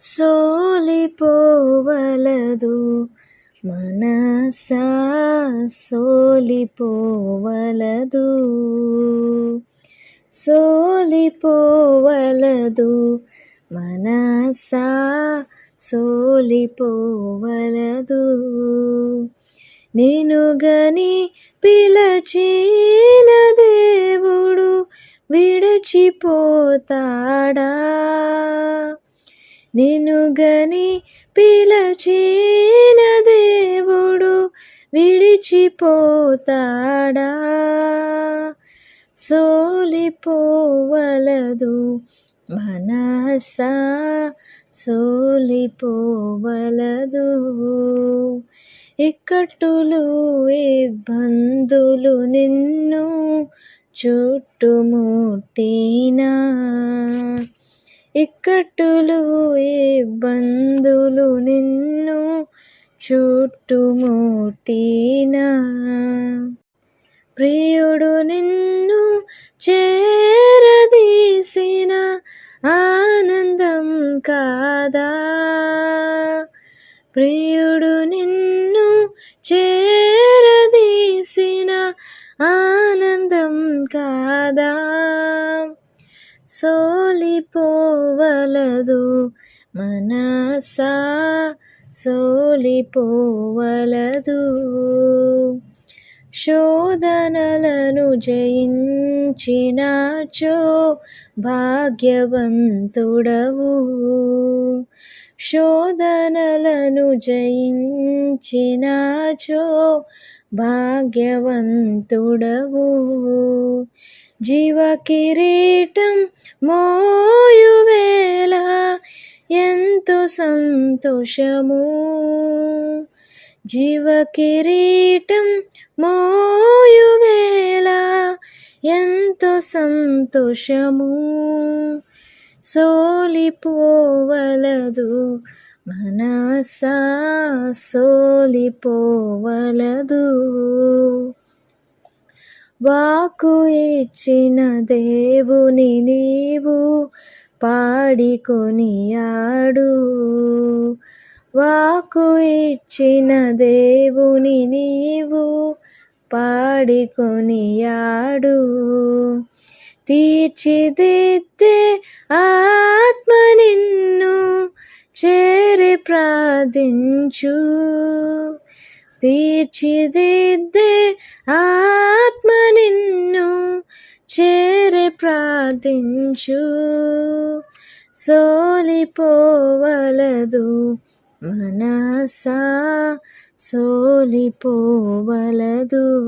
సోలిపోవలదు. మనసా సోలిపోవలదు. సోలిపోవలదు. మనసా సోలిపోవలదు. నేను గని పిలచిన దేవుడు విడిచిపోతాడా? నేను గని పిలచిన దేవుడు విడిచిపోతాడా? సోలిపోవలదు మనసా? సోలిపోవలదు ఇక్కట్టులు ఇబ్బందులు నిన్ను చుట్టుముట్టినా? ఇక్కట్టులు ఇబ్బందులు నిన్ను చుట్టుముట్టినా. ప్రియుడు నిన్ను చేరదీసిన ఆనందం కాదా? ప్రియుడు నిన్ను చేరదీసిన ఆనందం కాదా? సోలిపో పోవలదు. మనసా సోలిపోవలదు. శోధనలను జయించినాచో భాగ్యవంతుడవు. శోధనలను జయించినాచో భాగ్యవంతుడవు. జీవ కిరీటం మోయువేళ ఎంతో సంతోషము. జీవ కిరీటం మోయువేళ ఎంతో సంతోషము. సోలిపోవలదు మనసా సోలిపోవలదు. వాకు ఇచ్చిన దేవుని నీవు పాడికొనియాడు. వాకు ఇచ్చిన దేవుని నీవు పాడికొనియాడు. తీర్చిదిద్దే ఆత్మ నిన్ను చేరి ప్రార్థించు. తీర్చిదిద్దే ఆ నిన్ను చేరి ప్రార్థించు. సోలిపోవలదు మనసా సోలిపోవలదు.